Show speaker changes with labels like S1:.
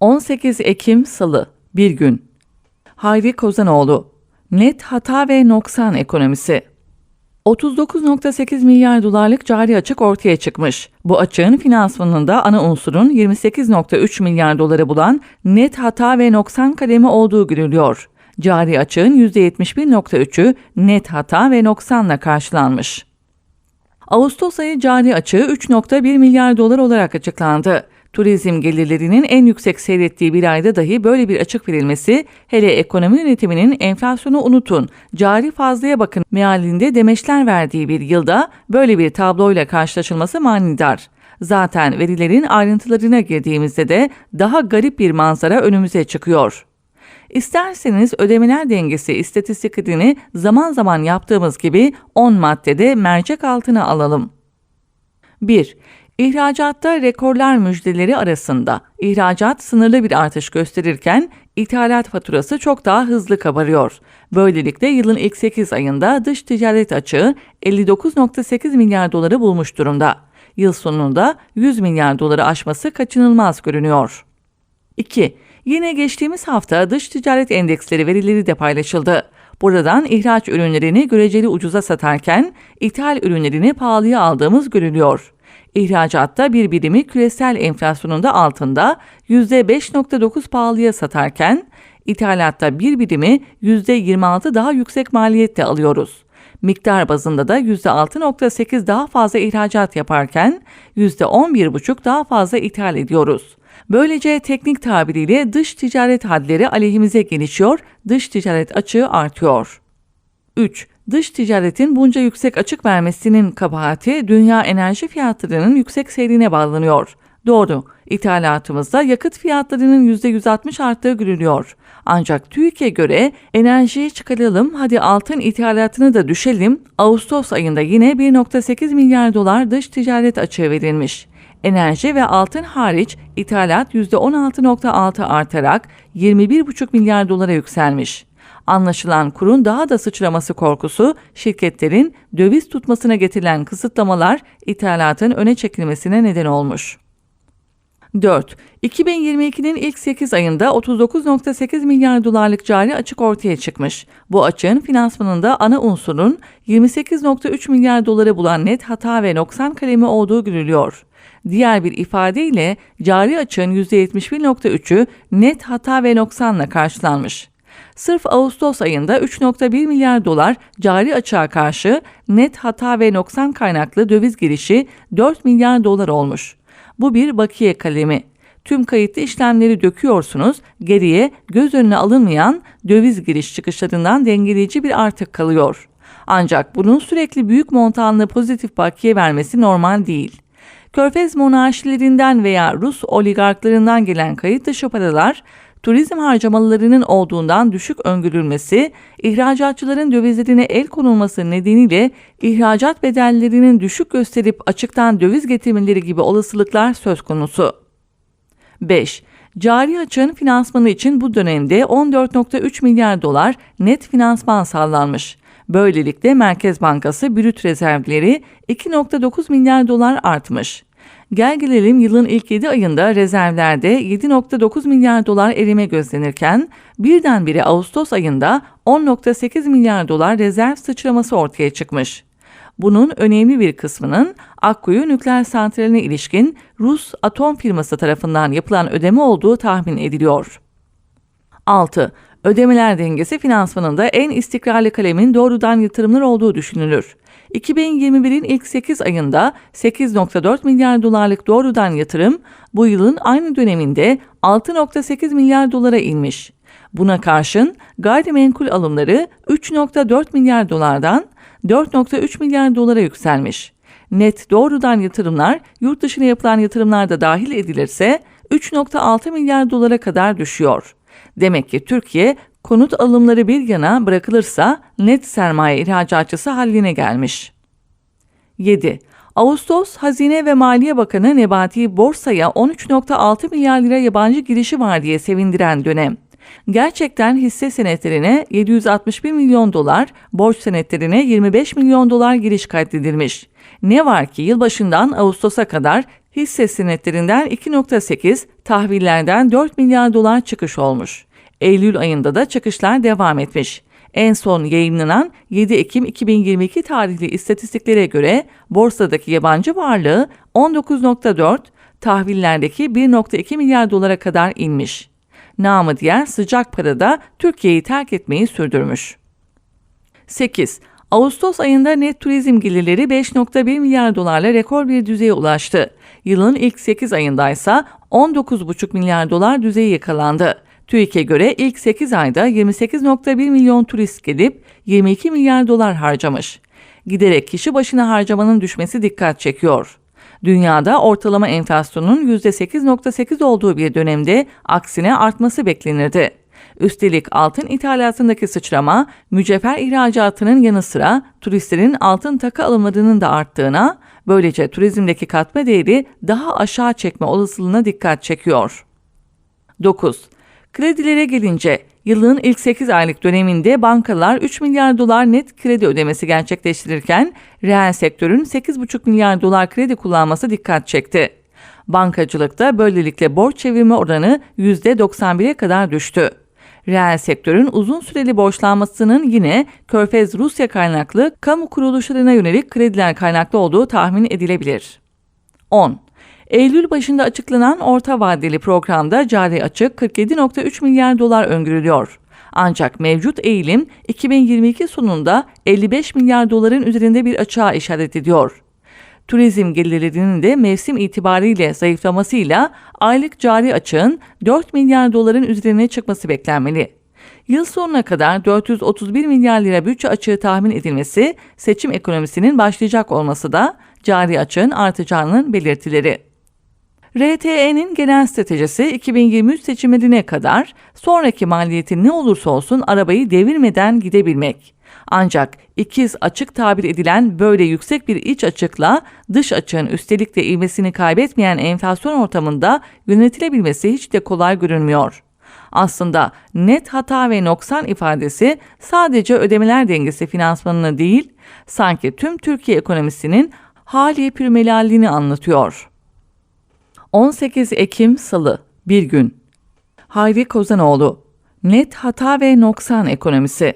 S1: 18 Ekim Salı Bir gün Hayri Kozanoğlu Net hata ve noksan ekonomisi 39.8 milyar dolarlık cari açık ortaya çıkmış. Bu açığın finansmanında ana unsurun 28.3 milyar doları bulan net hata ve noksan kalemi olduğu görülüyor. Cari açığın %71.3'ü net hata ve noksanla karşılanmış. Ağustos ayı cari açığı 3.1 milyar dolar olarak açıklandı. Turizm gelirlerinin en yüksek seyrettiği bir ayda dahi böyle bir açık verilmesi, hele ekonomi yönetiminin enflasyonu unutun, cari fazlaya bakın mealinde demeçler verdiği bir yılda böyle bir tabloyla karşılaşılması manidar. Zaten verilerin ayrıntılarına girdiğimizde de daha garip bir manzara önümüze çıkıyor. İsterseniz ödemeler dengesi istatistiklerini zaman zaman yaptığımız gibi 10 maddede mercek altına alalım. 1. İhracatta rekorlar müjdeleri arasında ihracat sınırlı bir artış gösterirken ithalat faturası çok daha hızlı kabarıyor. Böylelikle yılın ilk 8 ayında dış ticaret açığı 59.8 milyar doları bulmuş durumda. Yıl sonunda 100 milyar doları aşması kaçınılmaz görünüyor. 2. Yine geçtiğimiz hafta dış ticaret endeksleri verileri de paylaşıldı. Buradan ihraç ürünlerini göreceli ucuza satarken ithal ürünlerini pahalıya aldığımız görülüyor. İhracatta bir birimi küresel enflasyonunda altında %5.9 pahalıya satarken ithalatta bir birimi %26 daha yüksek maliyette alıyoruz. Miktar bazında da %6.8 daha fazla ihracat yaparken %11.5 daha fazla ithal ediyoruz. Böylece teknik tabiriyle dış ticaret hadleri aleyhimize gelişiyor, dış ticaret açığı artıyor. 3. Dış ticaretin bunca yüksek açık vermesinin kabahati dünya enerji fiyatlarının yüksek seyrine bağlanıyor. Doğru, ithalatımızda yakıt fiyatlarının %160 arttığı görülüyor. Ancak TÜİK'e göre enerjiyi çıkaralım hadi altın ithalatını da düşelim, Ağustos ayında yine 1.8 milyar dolar dış ticaret açığı verilmiş. Enerji ve altın hariç ithalat %16.6 artarak 21,5 milyar dolara yükselmiş. Anlaşılan kurun daha da sıçraması korkusu şirketlerin döviz tutmasına getirilen kısıtlamalar ithalatın öne çekilmesine neden olmuş. 4. 2022'nin ilk 8 ayında 39.8 milyar dolarlık cari açık ortaya çıkmış. Bu açığın finansmanında ana unsurun 28.3 milyar doları bulan net hata ve noksan kalemi olduğu görülüyor. Diğer bir ifadeyle cari açığın %71.3'ü net hata ve noksanla karşılanmış. Sırf Ağustos ayında 3.1 milyar dolar cari açığa karşı net hata ve noksan kaynaklı döviz girişi 4 milyar dolar olmuş. Bu bir bakiye kalemi. Tüm kayıtlı işlemleri döküyorsunuz, geriye göz önüne alınmayan döviz giriş çıkışlarından dengeleyici bir artık kalıyor. Ancak bunun sürekli büyük montanlı pozitif bakiye vermesi normal değil. Körfez monarşilerinden veya Rus oligarklarından gelen kayıt dışı paralar turizm harcamalarının olduğundan düşük öngörülmesi, ihracatçıların dövizlerine el konulması nedeniyle ihracat bedellerinin düşük gösterip açıktan döviz getirmeleri gibi olasılıklar söz konusu. 5. Cari açığın finansmanı için bu dönemde 14.3 milyar dolar net finansman sağlanmış. Böylelikle Merkez Bankası brüt rezervleri 2.9 milyar dolar artmış. Gel gelelim yılın ilk 7 ayında rezervlerde 7.9 milyar dolar erime gözlenirken birdenbire Ağustos ayında 10.8 milyar dolar rezerv sıçraması ortaya çıkmış. Bunun önemli bir kısmının Akkuyu nükleer santraline ilişkin Rus atom firması tarafından yapılan ödeme olduğu tahmin ediliyor. 6. Ödemeler dengesi finansmanında en istikrarlı kalemin doğrudan yatırımlar olduğu düşünülür. 2021'in ilk 8 ayında 8.4 milyar dolarlık doğrudan yatırım bu yılın aynı döneminde 6.8 milyar dolara inmiş. Buna karşın gayrimenkul alımları 3.4 milyar dolardan 4.3 milyar dolara yükselmiş. Net doğrudan yatırımlar yurt dışına yapılan yatırımlar da dahil edilirse 3.6 milyar dolara kadar düşüyor. Demek ki Türkiye konut alımları bir yana bırakılırsa net sermaye ihracatçısı haline gelmiş. 7. Ağustos Hazine ve Maliye Bakanı Nebati borsaya 13.6 milyar lira yabancı girişi var diye sevindiren dönem. Gerçekten hisse senetlerine 761 milyon dolar, borç senetlerine 25 milyon dolar giriş kaydedilmiş. Ne var ki yılbaşından Ağustos'a kadar Hisse senetlerinden 2.8, tahvillerden 4 milyar dolar çıkış olmuş. Eylül ayında da çıkışlar devam etmiş. En son yayınlanan 7 Ekim 2022 tarihli istatistiklere göre borsadaki yabancı varlığı 19.4, tahvillerdeki 1.2 milyar dolara kadar inmiş. Namı diğer sıcak parada Türkiye'yi terk etmeyi sürdürmüş. 8. Ağustos ayında net turizm gelirleri 5.1 milyar dolarla rekor bir düzeye ulaştı. Yılın ilk 8 ayında ise 19,5 milyar dolar düzeyi yakalandı. TÜİK'e göre ilk 8 ayda 28.1 milyon turist gelip 22 milyar dolar harcamış. Giderek kişi başına harcamanın düşmesi dikkat çekiyor. Dünyada ortalama enflasyonun %8.8 olduğu bir dönemde aksine artması beklenirdi. Üstelik altın ithalatındaki sıçrama, mücevher ihracatının yanı sıra turistlerin altın takı alımlarının da arttığına, böylece turizmdeki katma değeri daha aşağı çekme olasılığına dikkat çekiyor. 9. Kredilere gelince yılın ilk 8 aylık döneminde bankalar 3 milyar dolar net kredi ödemesi gerçekleştirirken reel sektörün 8,5 milyar dolar kredi kullanması dikkat çekti. Bankacılıkta böylelikle borç çevirme oranı %91'e kadar düştü. Reel sektörün uzun süreli borçlanmasının yine Körfez Rusya kaynaklı kamu kuruluşlarına yönelik krediler kaynaklı olduğu tahmin edilebilir. 10. Eylül başında açıklanan orta vadeli programda cari açık 47.3 milyar dolar öngörülüyor. Ancak mevcut eğilim 2022 sonunda 55 milyar doların üzerinde bir açığa işaret ediyor. Turizm gelirlerinin de mevsim itibariyle zayıflamasıyla aylık cari açığın 4 milyar doların üzerine çıkması beklenmeli. Yıl sonuna kadar 431 milyar lira bütçe açığı tahmin edilmesi, seçim ekonomisinin başlayacak olması da cari açığın artacağının belirtileri. RTE'nin genel stratejisi 2023 seçimlerine kadar sonraki maliyeti ne olursa olsun arabayı devirmeden gidebilmek. Ancak ikiz açık tabir edilen böyle yüksek bir iç açıkla dış açığın üstelik de ivmesini kaybetmeyen enflasyon ortamında yönetilebilmesi hiç de kolay görünmüyor. Aslında net hata ve noksan ifadesi sadece ödemeler dengesi finansmanını değil, sanki tüm Türkiye ekonomisinin hali pürmelalliğini anlatıyor. 18 Ekim Salı Bir gün Hayri Kozanoğlu Net hata ve noksan ekonomisi